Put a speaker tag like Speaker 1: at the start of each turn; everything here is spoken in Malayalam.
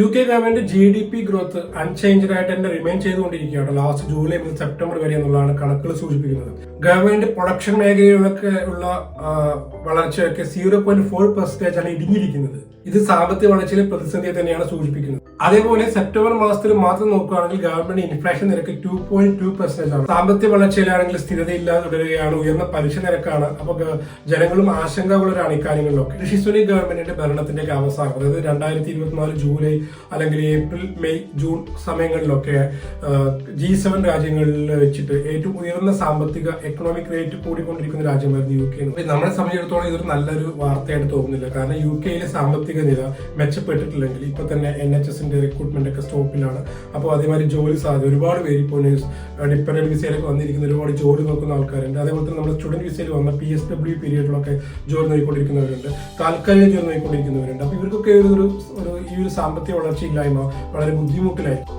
Speaker 1: U K government G D P growth unchanged ആയിട്ട് തന്നെ റിമൈൻ ചെയ്തുകൊണ്ടിരിക്കുകയാണ്. ലാസ്റ്റ് ജൂലൈ മുതൽ സെപ്റ്റംബർ വരെ എന്നുള്ളതാണ് കണക്കുകൾ സൂചിപ്പിക്കുന്നത്. ഗവൺമെന്റ് പ്രൊഡക്ഷൻ മേഖലയിലൊക്കെ ഉള്ള വളർച്ചയൊക്കെ സീറോ പോയിന്റ് ഫോർ പെർസെന്റേജ് ആണ് ഇടിഞ്ഞിരിക്കുന്നത്. ഇത് സാമ്പത്തിക വളർച്ചയിലെ പ്രതിസന്ധിയെ തന്നെയാണ് സൂചിപ്പിക്കുന്നത്. അതേപോലെ സെപ്റ്റംബർ മാസത്തിൽ മാത്രം നോക്കുകയാണെങ്കിൽ ഗവൺമെന്റ് ഇൻഫ്ലേഷൻ നിരക്ക് ടു പോയിന്റ് ടു പെർസെന്റേജ് ആണ്. സാമ്പത്തിക വളർച്ചയിലാണെങ്കിൽ സ്ഥിരതയില്ലാതെ തുടരുകയാണ്. ഉയർന്ന പലിശ നിരക്കാണ്. അപ്പൊ ജനങ്ങളും ആശങ്കകളൊരാണ് ഇക്കാര്യങ്ങളിലൊക്കെ. ഋഷിസ്വനി ഗവൺമെന്റിന്റെ ഭരണത്തിന്റെ അവസാനം അതായത് രണ്ടായിരത്തി ഇരുപത്തിനാല് ജൂലൈ അല്ലെങ്കിൽ ഏപ്രിൽ മെയ് ജൂൺ സമയങ്ങളിലൊക്കെ ജി സെവൻ രാജ്യങ്ങളിൽ വെച്ചിട്ട് ഏറ്റവും ഉയർന്ന സാമ്പത്തിക എക്കണോമിക് റേറ്റ് കൂടിക്കൊണ്ടിരിക്കുന്ന രാജ്യമായിരുന്നു യു കെ. നമ്മളെ സംബന്ധിച്ചിടത്തോളം ഇതൊരു നല്ലൊരു വാർത്തയായിട്ട് തോന്നുന്നില്ല. കാരണം യു കെയിലെ സാമ്പത്തിക നില മെച്ചപ്പെട്ടിട്ടില്ലെങ്കിൽ ഇപ്പൊ തന്നെ എൻ എച്ച് എസിന്റെ റിക്രൂട്ട്മെന്റ് ഒക്കെ സ്റ്റോപ്പിലാണ് അപ്പോൾ അതേമാതിരി ജോലി സാധ്യത ഒരുപാട് പേര് ഇപ്പോൾ ഡിപ്പെൻഡന്റ് വിസയിലൊക്കെ വന്നിരിക്കുന്ന ഒരുപാട് ജോലി നോക്കുന്ന ആൾക്കാരുണ്ട്. അതേപോലെ തന്നെ നമ്മുടെ സ്റ്റുഡന്റ് വിസയിൽ വന്ന പി എസ് ഡബ്ല്യു പീരീഡിലൊക്കെ ജോലി നോക്കിക്കൊണ്ടിരിക്കുന്നവരുണ്ട്. താൽക്കാലിക ജോലി നോക്കിക്കൊണ്ടിരിക്കുന്നവരുണ്ട്. അപ്പൊ ഇവർക്കൊക്കെ ഒരു ഒരു- സാമ്പത്തിക വളർച്ചയില്ലായ്മ വളരെ ബുദ്ധിമുട്ടിലായിരിക്കും